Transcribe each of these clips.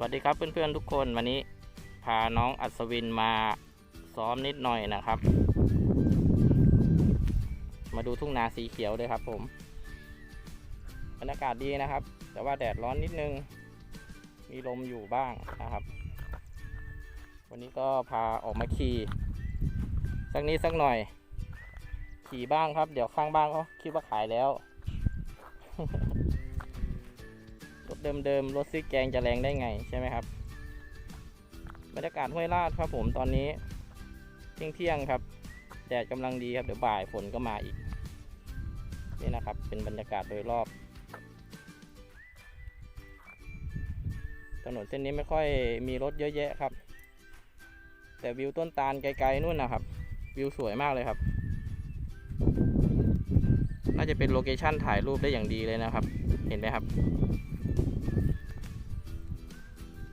วัสดีครับเพื่อนๆทุกคนวันนี้พาน้องอัศวินมาซ้อมนิดหน่อยนะครับ มาดูทุ่งนาสีเขียวเลยครับผมบรรยากาศดีนะครับ แต่ว่าแดดร้อนนิดนึง มีลมอยู่บ้างนะครับ วันนี้ก็พาออกมาขี่สักนิดสักหน่อย ขี่บ้างครับ เดี๋ยวข้างบ้านเขาคิดว่าขายแล้ว รถเดิมๆ รถซิกแกงจะแรงได้ไงใช่ไหมครับ บรรยากาศห้วยลาดครับผมตอนนี้เที่ยงเที่ยงครับ แดดกำลังดีครับ เดี๋ยวบ่ายฝนก็มาอีก นี่นะครับ เป็นบรรยากาศโดยรอบ ถนนเส้นนี้ไม่ค่อยมีรถเยอะแยะครับ แต่วิวต้นตาลไกลๆนู่นนะครับ วิวสวยมากเลยครับ น่าจะเป็นโลเคชั่นถ่ายรูปได้อย่างดีเลยนะครับ เห็นไหมครับ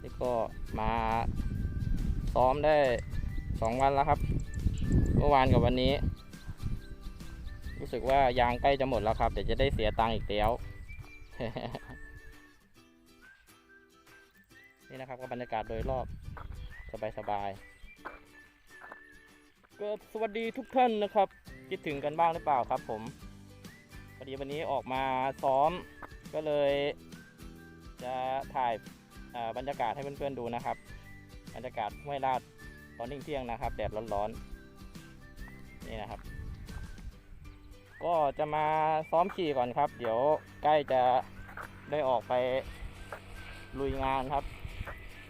นี่ก็มาซ้อมได้สองวันแล้วครับ เมื่อวานกับวันนี้ รู้สึกว่ายางใกล้จะหมดแล้วครับ เดี๋ยวจะได้เสียตังค์อีกแล้วนี่นะครับก็บรรยากาศโดยรอบสบายๆก็สวัสดีทุกท่านนะครับ คิดถึงกันบ้างหรือเปล่าครับผมพอดีวันนี้ออกมาซ้อมก็เลย จะถ่ายบรรยากาศให้เพื่อนๆดูนะครับ บรรยากาศห้วยลาดตอนเที่ยงๆนะครับ แดดร้อนๆนี่นะครับ ก็จะมาซ้อมขี่ก่อนครับ เดี๋ยวใกล้จะได้ออกไปลุยงานครับ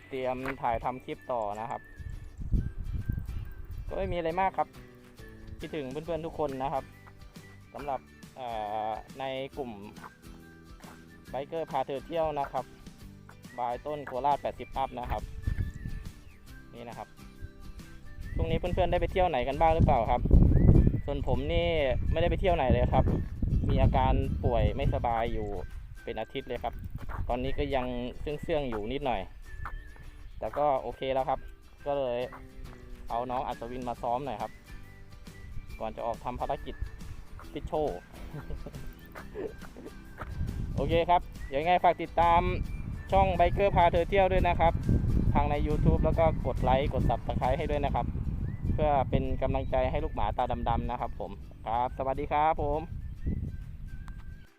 เตรียมถ่ายทำคลิปต่อนะครับ ก็ไม่มีอะไรมากครับคิดถึงเพื่อนๆทุกคนนะครับสำหรับในกลุ่ม ไบเกอร์พาเธอเที่ยวนะครับบายต้นโคราช 80 อัพนะครับ นี่นะครับช่วงนี้เพื่อนๆได้ไปเที่ยวไหนกันบ้างหรือเปล่าครับ ส่วนผมนี่ไม่ได้ไปเที่ยวไหนเลยครับ มีอาการป่วยไม่สบายอยู่เป็นอาทิตย์เลยครับ ตอนนี้ก็ยังเสื่องๆอยู่นิดหน่อย แต่ก็โอเคแล้วครับ ก็เลยเอาน้องอัศวินมาซ้อมหน่อยครับ ก่อนจะออกทำภารกิจพิชโช โอเคครับอย่างไงฝากติดตามช่องไบเกอร์พาเธอเที่ยวด้วยนะครับ ทางใน YouTube แล้วก็กดไลค์กดซับสไครต์ให้ด้วยนะครับ เพื่อเป็นกำลังใจให้ลูกหมาตาดำๆนะครับผมครับ สวัสดีครับผม